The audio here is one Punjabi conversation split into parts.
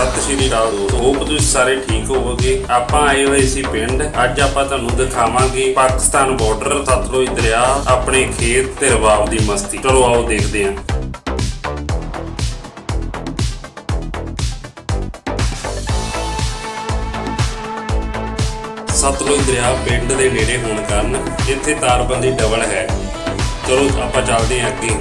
ਸਤਿ ਸ਼੍ਰੀ ਅਕਾਲ ਹੋਪ ਤੁਸੀਂ ਸਾਰੇ ਠੀਕ ਹੋਵੋਗੇ। ਆਪਾਂ ਆਏ ਹੋਏ ਸੀ ਪਿੰਡ। ਅੱਜ ਆਪਾਂ ਤੁਹਾਨੂੰ ਦਿਖਾਵਾਂਗੇ ਪਾਕਿਸਤਾਨ ਬਾਰਡਰ ਸਤਲੁਜ ਦਰਿਆ, ਆਪਣੇ ਖੇਤ ਤੇ ਰਬਾਬ ਦੀ ਮਸਤੀ। ਚਲੋ ਆਓ ਦੇਖਦੇ ਹਾਂ। ਸਤਲੁਜ ਦਰਿਆ ਪਿੰਡ ਦੇ ਨੇੜੇ ਹੋਣ ਕਾਰਨ ਇੱਥੇ ਤਾਰਬੰਦੀ ਡਬਲ ਹੈ। ਚਲੋ ਆਪਾਂ ਚੱਲਦੇ ਹਾਂ ਅੱਗੇ।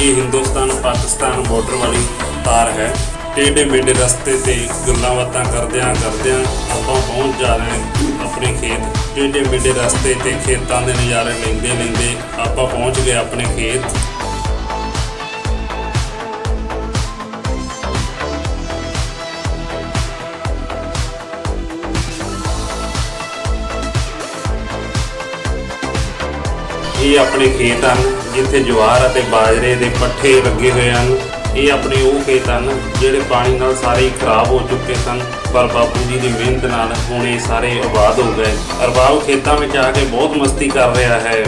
ਇਹ ਹਿੰਦੁਸਤਾਨ ਪਾਕਿਸਤਾਨ ਬਾਰਡਰ ਵਾਲੀ ਤਾਰ ਹੈ। ਟੇਢੇ ਮੇਢੇ ਰਸਤੇ ਤੇ ਗੱਲਾਂ ਬਾਤਾਂ ਕਰਦਿਆਂ ਕਰਦਿਆਂ ਆਪਾਂ ਪਹੁੰਚ ਜਾ ਰਹੇ ਹਾਂ ਆਪਣੇ ਖੇਤ। ਟੇਢੇ ਮੇਢੇ ਰਸਤੇ ਤੇ ਖੇਤਾਂ ਦੇ ਨਜ਼ਾਰੇ ਲੈਂਦੇ ਲੈਂਦੇ ਆਪਾਂ ਪਹੁੰਚ ਗਏ ਆਪਣੇ ਖੇਤ। ਇਹ ਆਪਣੇ ਖੇਤ ਹਨ, ਜਿੱਥੇ ਜਵਾਰ ਅਤੇ ਬਾਜਰੇ ਦੇ ਪੱਠੇ ਲੱਗੇ ਹੋਏ ਹਨ। ਇਹ ਆਪਣੇ ਉਹ ਖੇਤ ਹਨ ਜਿਹੜੇ ਪਾਣੀ ਨਾਲ ਸਾਰੇ ਹੀ ਖਰਾਬ ਹੋ ਚੁੱਕੇ ਸਨ, ਪਰ ਬਾਪੂ ਜੀ ਦੀ ਮਿਹਨਤ ਨਾਲ ਹੁਣ ਇਹ ਸਾਰੇ ਆਬਾਦ ਹੋ ਗਏ। ਅਰਬਾਬ ਖੇਤਾਂ ਵਿੱਚ ਆ ਕੇ ਬਹੁਤ ਮਸਤੀ ਕਰ ਰਿਹਾ ਹੈ।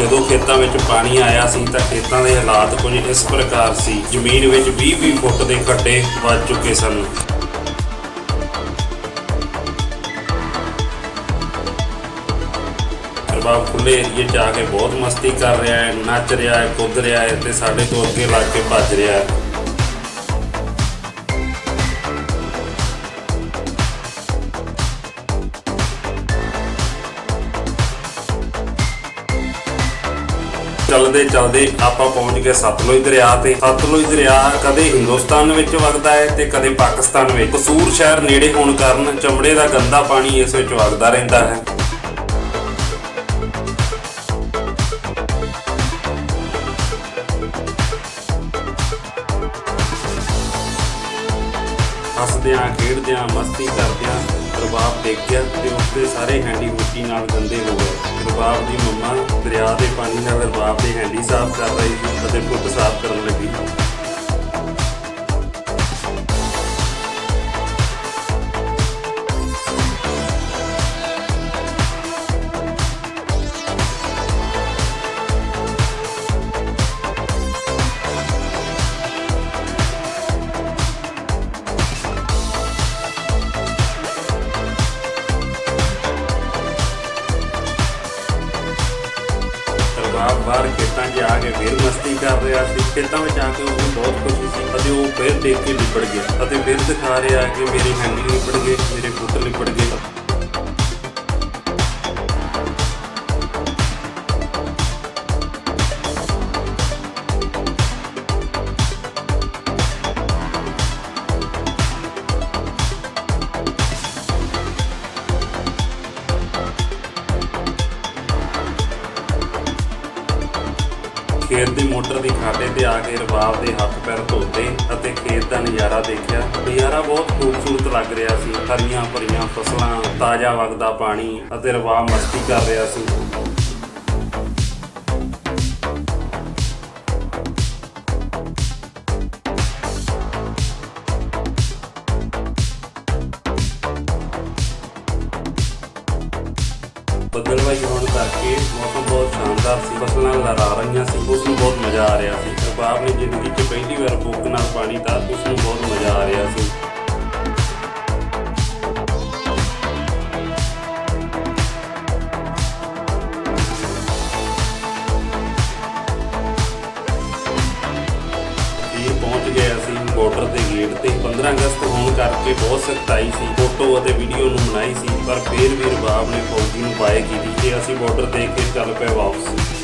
ਜਦੋਂ ਖੇਤਾਂ ਵਿੱਚ ਪਾਣੀ ਆਇਆ ਸੀ ਤਾਂ ਖੇਤਾਂ ਦੇ ਹਾਲਾਤ ਕੁਝ ਇਸ ਪ੍ਰਕਾਰ ਸੀ। ਜ਼ਮੀਨ ਵਿੱਚ 20-20 ਫੁੱਟ ਦੇ ਖੱਡੇ ਵੱਜ ਚੁੱਕੇ ਸਨ। ਰਬਾਬ ਖੁੱਲੇ ਏਰੀਏ 'ਚ ਆ ਕੇ ਬਹੁਤ ਮਸਤੀ ਕਰ ਰਿਹਾ ਹੈ, ਨੱਚ ਰਿਹਾ ਹੈ, ਕੁੱਦ ਰਿਹਾ ਹੈ ਤੇ ਸਾਡੇ ਤੋਂ ਅੱਗੇ ਲੱਗ ਕੇ ਭੱਜ ਰਿਹਾ ਹੈ। ਚਲਦੇ ਚਲਦੇ ਆਪਾਂ ਪਹੁੰਚ ਗਏ ਸਤਲੁਜ ਦਰਿਆ ਤੇ। ਸਤਲੁਜ ਦਰਿਆ ਕਦੇ ਹਿੰਦੁਸਤਾਨ ਵਿੱਚ ਵਗਦਾ ਹੈ ਤੇ ਕਦੇ ਪਾਕਿਸਤਾਨ ਵਿੱਚ। ਕਸੂਰ ਸ਼ਹਿਰ ਨੇੜੇ ਹੋਣ ਕਾਰਨ ਚਮੜੇ ਦਾ ਗੰਦਾ ਪਾਣੀ ਇਸ ਵਿੱਚ ਵਗਦਾ ਰਹਿੰਦਾ ਹੈ। ਹੱਸਦਿਆਂ ਖੇਡਦਿਆਂ, ਮਸਤੀ ਕਰਦਿਆਂ ਰਬਾਬ ਦੇਖਿਆ ਤੇ ਉਸਦੇ ਸਾਰੇ ਹੈਂਡੀ ਮਿੱਟੀ ਨਾਲ ਗੰਦੇ ਹੋ ਗਏ। ਰਬਾਬ ਦੀ ਮੰਮਾ ਦਰਿਆ ਦੇ ਪਾਣੀ ਨਾਲ ਰਬਾਬ ਦੇ ਹੈਂਡੀ ਸਾਫ਼ ਕਰ ਰਹੀ ਅਤੇ ਪੁੱਤ ਸਾਫ਼ ਕਰਨ ਲੱਗੀ। ਰਬਾਬ ਬਾਹਰ ਖੇਤਾਂ 'ਚ ਆ ਕੇ ਫਿਰ ਮਸਤੀ ਕਰ ਰਿਹਾ ਸੀ। ਖੇਤਾਂ ਵਿੱਚ ਆ ਕੇ ਉਹਨੂੰ ਬਹੁਤ ਖੁਸ਼ੀ ਸੀ ਅਤੇ ਉਹ ਫਿਰ ਦੇਖ ਕੇ ਲਿਪੜ ਗਿਆ ਅਤੇ ਫਿਰ ਦਿਖਾ ਰਿਹਾ ਕਿ ਮੇਰੀ ਹੈਂਡੀ ਲਿਪੜ ਗਏ ਮੇਰੇ ਪੁੱਤ ਲਿਪੜ ਗਏ। ਖੇਤ ਦੀ ਮੋਟਰ ਦੀ ਖਾਤੇ ਤੇ ਆ ਕੇ ਰਬਾਬ ਦੇ ਹੱਥ ਪੈਰ ਧੋਤੇ ਅਤੇ ਖੇਤ ਦਾ ਨਜ਼ਾਰਾ ਦੇਖਿਆ। ਨਜ਼ਾਰਾ ਬਹੁਤ ਖੂਬਸੂਰਤ ਲੱਗ ਰਿਹਾ ਸੀ। ਹਰੀਆਂ ਭਰੀਆਂ ਫਸਲਾਂ, ਤਾਜ਼ਾ ਵਗਦਾ ਪਾਣੀ ਅਤੇ ਰਬਾਬ ਮਸਤੀ ਕਰ ਰਿਹਾ ਸੀ। ਬੱਦਲਵਾਈ ਹੋਣ ਕਰਕੇ ਮੌਸਮ ਬਹੁਤ ਸ਼ਾਨਦਾਰ ਸੀ ਫਸਲਾਂ ਰਹੀਆਂ ਸੀ ਉਸ ਨੂੰ ਬਹੁਤ ਮਜ਼ਾ ਆ ਰਿਹਾ ਸੀ। ਰਬਾਬ ਨੇ ਜ਼ਿੰਦਗੀ 'ਚ ਪਹਿਲੀ ਵਾਰ ਬੁੱਕ ਨਾਲ ਪਾਣੀ ਤਾਂ ਉਸ ਨੂੰ ਬਹੁਤ ਮਜ਼ਾ ਆ ਰਿਹਾ ਸੀ। ਪਹੁੰਚ ਗਿਆ ਸੀ ਬਾਰਡਰ ਦੇ ਗੇਟ ਤੇ। 15 ਅਗਸਤ ਹੋਣ ਕਰਕੇ ਬਹੁਤ ਸਖਤਾਈ ਸੀ। ਫੋਟੋ ਅਤੇ ਵੀਡੀਓ ਨੂੰ ਮਨਾਈ ਸੀ, ਪਰ ਫਿਰ ਵੀ ਰਬਾਬ ਨੇ ਫੌਜੀ ਨੂੰ ਪਾਏ ਕੀਤੀ ਤੇ ਅਸੀਂ ਬਾਰਡਰ ਦੇਖ ਕੇ ਚੱਲ ਪਏ ਵਾਪਸ।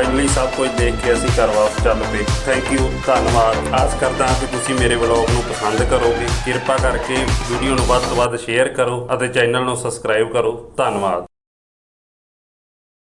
ਫਾਈਨਲੀ ਸਭ ਕੁਝ ਦੇਖ ਕੇ ਅਸੀਂ ਘਰ ਵਾਪਸ ਚੱਲ ਪਏ। ਥੈਂਕ ਯੂ ਧੰਨਵਾਦ। ਆਸ ਕਰਦਾ ਹਾਂ ਕਿ ਤੁਸੀਂ ਮੇਰੇ ਵਲੌਗ ਨੂੰ ਪਸੰਦ ਕਰੋਗੇ। ਕਿਰਪਾ ਕਰਕੇ ਵੀਡੀਓ ਨੂੰ ਵੱਧ ਤੋਂ ਵੱਧ ਸ਼ੇਅਰ ਕਰੋ ਅਤੇ ਚੈਨਲ ਨੂੰ ਸਬਸਕ੍ਰਾਈਬ ਕਰੋ। ਧੰਨਵਾਦ।